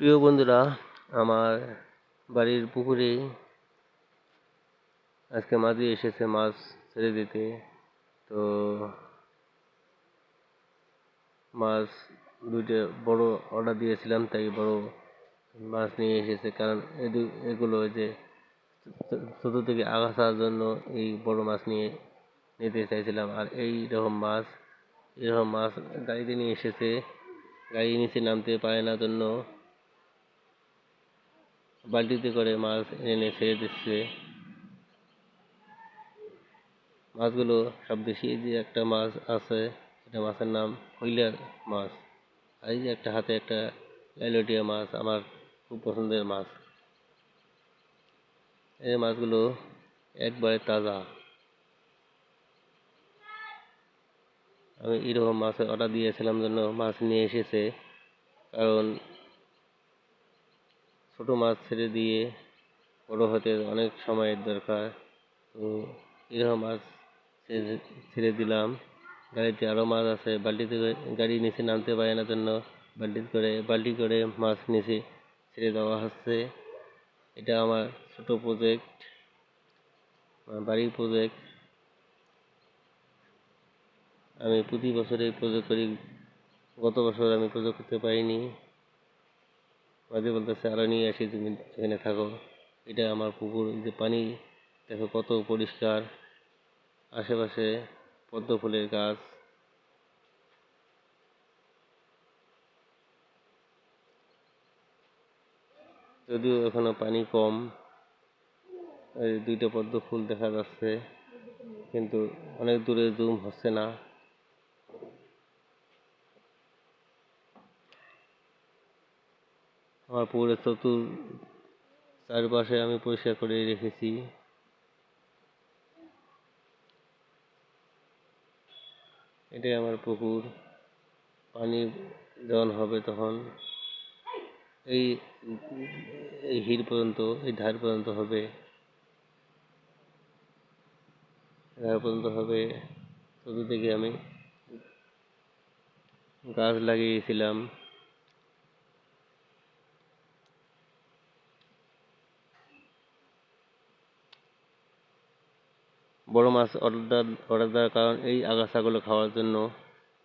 প্রিয় বন্ধুরা, আমার বাড়ির পুকুরে আজকে মাঝি এসেছে, মাছ ছেড়ে দিতে। তো মাছ দুইটা বড় অর্ডার দিয়েছিলাম, তাই বড় মাছ নিয়ে এসেছে। কারণ এগুলো যে ছোট থেকে আগাছার জন্য এই বড় মাছ নিয়ে নিতে চাইছিলাম। আর এই রকম মাছ এরকম মাছ গাড়িতে নিয়ে এসেছে। গাড়ি নিচে নামতে পারে না জন্য বালতিতে করে মাছ এনে ছেড়ে দিচ্ছে। মাছগুলো সব বেশি যে একটা মাছ আছে, এটা মাছের নাম হইলার মাছ। আর এই যে একটা হাতে একটা লাইলটিয়া মাছ, আমার খুব পছন্দের মাছ। এই মাছগুলো একবারে তাজা। আমি এরকম মাছের অর্ডার দিয়েছিলাম জন্য মাছ নিয়ে এসেছে, কারণ ছোট মাছ ছেড়ে দিয়ে বড় হতে অনেক সময়ের দরকার। তো এরকম মাছ ছেড়ে- দিলাম। গাড়িতে আরও মাছ আছে, বালতিতে গাড়ি নিচে নামতে পারে না জন্য বালতিতে করে, বালতি করে মাছ নিচে ছেড়ে দেওয়া হচ্ছে। এটা আমার ছোট প্রজেক্ট বাড়ির প্রজেক্ট আমি প্রতি বছরে প্রজেক্ট করি। গত বছর আমি প্রজেক্ট করতে পারিনি। মাঝে বলতেছে, আরও নিয়ে আসি, তুমি এখানে থাকো। এটা আমার পুকুর যে পানি, দেখো কত পরিষ্কার। আশেপাশে পদ্ম ফুলের গাছ। যদিও এখনও পানি কম দুইটা পদ্ম ফুল দেখা যাচ্ছে, কিন্তু অনেক দূরে জুম হচ্ছে না। আমার চতুর চারপাশে আমি পরিষ্কার করে রেখেছি। এটাই আমার পুকুর। পানি যখন হবে তখন এই এই হির পর্যন্ত, এই ধার পর্যন্ত হবে। ধার পর্যন্ত হবে। চতুর্দিকে আমি গাছ লাগিয়েছিলাম। বড় মাছ অর্ডার অর্ডার দেওয়ার কারণ এই আগাছাগুলো খাওয়ার জন্য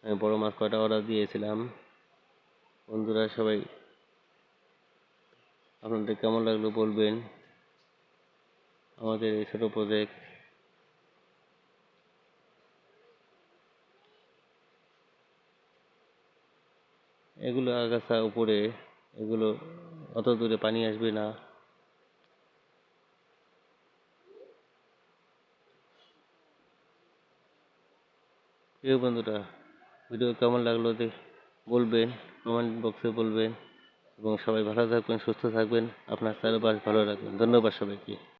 আমি বড় মাছ কয়টা অর্ডার দিয়েছিলাম। বন্ধুরা সবাই আপনাদের কেমন লাগল বলবেন। আমাদের এই ছোটো প্রজেক্ট এগুলো আগাছা উপরে, এগুলো অত দূরে পানি আসবে না। প্রিয় বন্ধুরা, ভিডিও কেমন লাগল দেখ বলবেন কমেন্ট বক্সে বলবেন এবং সবাই ভালো থাকবেন, সুস্থ থাকবেন। আপনার চারপাশ ভালো রাখবেন। ধন্যবাদ সবাইকে।